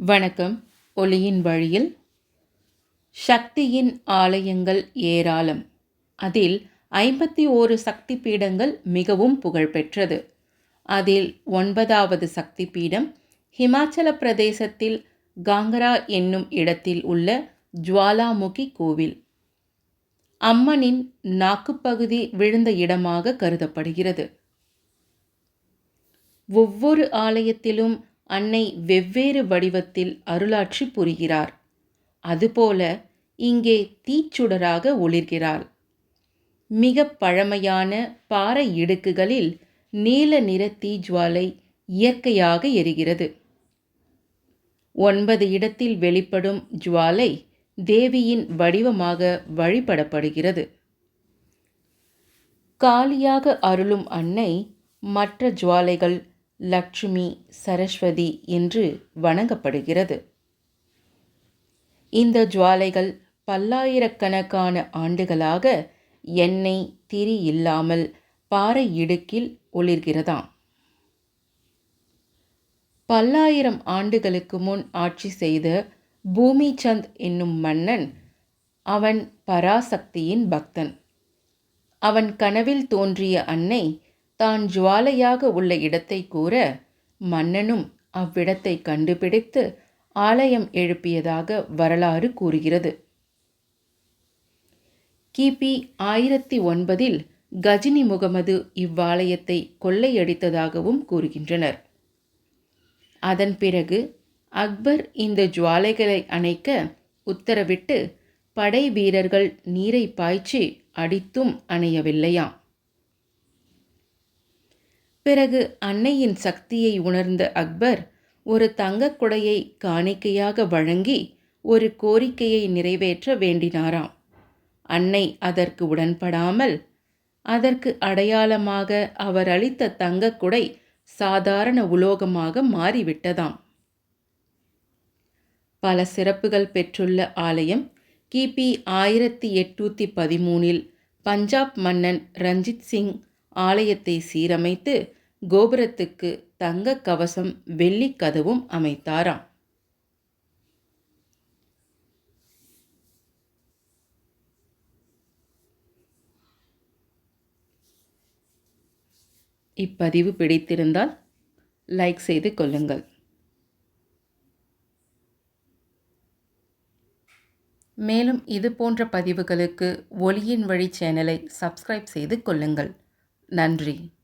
வணக்கம். ஒளியின் வழியில் சக்தியின் ஆலயங்கள் ஏராளம். அதில் ஐம்பத்தி ஓரு சக்தி பீடங்கள் மிகவும் புகழ்பெற்றது. அதில் ஒன்பதாவது சக்தி பீடம் ஹிமாச்சல பிரதேசத்தில் காங்கரா என்னும் இடத்தில் உள்ள ஜுவாலாமுகி கோவில். அம்மனின் நாக்குப்பகுதி விழுந்த இடமாக கருதப்படுகிறது. ஒவ்வொரு ஆலயத்திலும் அன்னை வெவ்வேறு வடிவத்தில் அருளாட்சி புரிகிறார். அதுபோல இங்கே தீச்சுடராக ஒளிர்கிறாள். மிக பழமையான பாறை இடுக்குகளில் நீல நிற தீஜ்வாலை இயற்கையாக எரிகிறது. ஒன்பது இடத்தில் வெளிப்படும் ஜுவாலை தேவியின் வடிவமாக வழிபடப்படுகிறது. காலியாக அருளும் அன்னை மற்ற ஜுவாலைகள் லக்ஷ்மி சரஸ்வதி என்று வணங்கப்படுகிறது. இந்த ஜுவாலைகள் பல்லாயிரக்கணக்கான ஆண்டுகளாக எண்ணெய் திரி இல்லாமல் பாறை இடுக்கில் ஒளிர்கிறதாம். பல்லாயிரம் ஆண்டுகளுக்கு முன் ஆட்சி செய்த பூமிச்சந்த் என்னும் மன்னன் அவன் பராசக்தியின் பக்தன். அவன் கனவில் தோன்றிய அன்னை தான் ஜுவாலையாக உள்ள இடத்தை கூற மன்னனும் அவ்விடத்தை கண்டுபிடித்து ஆலயம் எழுப்பியதாக வரலாறு கூறுகிறது. கிபி ஆயிரத்தி ஒன்பதில் கஜினி முகமது இவ்வாலயத்தை கொள்ளையடித்ததாகவும் கூறுகின்றனர். அதன் பிறகு அக்பர் இந்த ஜுவாலைகளை அணைக்க உத்தரவிட்டு படை வீரர்கள் நீரை பாய்ச்சி அடித்தும் அணையவில்லையாம். பிறகு அன்னையின் சக்தியை உணர்ந்த அக்பர் ஒரு தங்கக் குடையை காணிக்கையாக வழங்கி ஒரு கோரிக்கையை நிறைவேற்ற வேண்டினாராம். அன்னை அதற்கு உடன்படாமல் அதற்கு அடையாளமாக அவர் அளித்த தங்கக் குடை சாதாரண உலோகமாக மாறிவிட்டதாம். பல சிறப்புகள் பெற்றுள்ள ஆலயம் கிபி ஆயிரத்தி எட்நூற்றி பதிமூனில் பஞ்சாப் மன்னன் ரஞ்சித் சிங் ஆலயத்தை சீரமைத்து கோபுரத்துக்கு தங்க கவசம் வெள்ளி கதவும் அமைத்தாராம். இப்பதிவு பிடித்திருந்தால் லைக் செய்து கொள்ளுங்கள். மேலும் இது போன்ற பதிவுகளுக்கு ஒளியின் வழி சேனலை சப்ஸ்கிரைப் செய்து கொள்ளுங்கள். நன்றி.